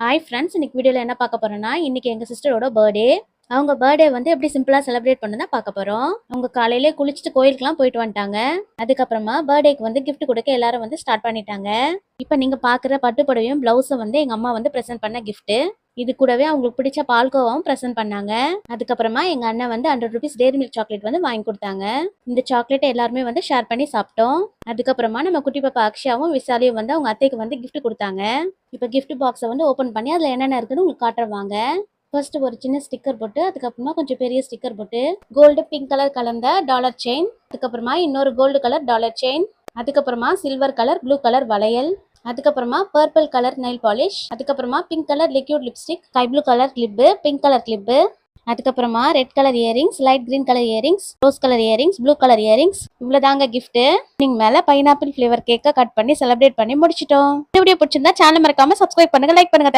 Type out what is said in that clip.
Hi friends இன்னைக்கு வீடியோவில் என்ன பார்க்க போகிறோன்னா இன்றைக்கி எங்கள் சிஸ்டரோட பர்த்டே அவங்க பர்த்டே வந்து எப்படி சிம்பிளாக செலிப்ரேட் பண்ணுதான் பார்க்க போகிறோம் அவங்க காலையிலே குளிச்சுட்டு கோயிலுக்குலாம் போயிட்டு வந்துட்டாங்க. அதுக்கப்புறமா பர்த்டேக்கு வந்து கிஃப்ட் கொடுக்க எல்லாரும் வந்து ஸ்டார்ட் பண்ணிட்டாங்க. இப்போ நீங்கள் பார்க்குற பட்டுப்படவையும் ப்ளவுஸும் வந்து எங்கள் அம்மா வந்து ப்ரெசென்ட் பண்ண கிஃப்ட்டு இது கூடவே அவங்களுக்கு பிடிச்ச பால்கோவாவும் ப்ரெசென்ட் பண்ணாங்க. அதுக்கப்புறமா எங்கள் அண்ணன் வந்து hundred rupees dairy milk chocolate வந்து வாங்கி கொடுத்தாங்க. இந்த சாக்லேட்டை எல்லாருமே வந்து ஷேர் பண்ணி சாப்பிட்டோம். அதுக்கப்புறமா நம்ம குட்டி பாப்பா அக்ஷயாவும் விசாலியும் வந்து அவங்க அத்தைக்கு வந்து கிஃப்ட் கொடுத்தாங்க. இப்போ கிஃப்ட் பாக்ஸை வந்து ஓப்பன் பண்ணி அதில் என்னென்ன இருக்குன்னு உங்களுக்கு காட்டுறவாங்க. ஃபர்ஸ்ட் ஒரு சின்ன ஸ்டிக்கர் போட்டு அதுக்கப்புறமா கொஞ்சம் பெரிய ஸ்டிக்கர் போட்டு கோல்டு பிங்க் கலர் கலந்த டாலர் செயின் அதுக்கப்புறமா இன்னொரு கோல்டு கலர் டாலர் செயின் அதுக்கப்புறமா சில்வர் கலர் ப்ளூ கலர் வளையல் அதுக்கப்புறமா பர்பிள் கலர் நெயில் பாலிஷ் அதுக்கப்புறமா pink colour liquid lipstick sky blue colour clip pink colour clip அதுக்கப்புறமா red colour earrings light green colour earrings rose colour earrings blue colour earrings இவ்வளோதாங்க gift நீங்கள் மேலே pineapple flavour கேக்கை cut பண்ணி celebrate பண்ணி முடிச்சிட்டோம். Video பிடிச்சிருந்தா சேனல் மறக்காம சப்ஸ்கிரைப் பண்ணுங்க லைக் பண்ணுங்க.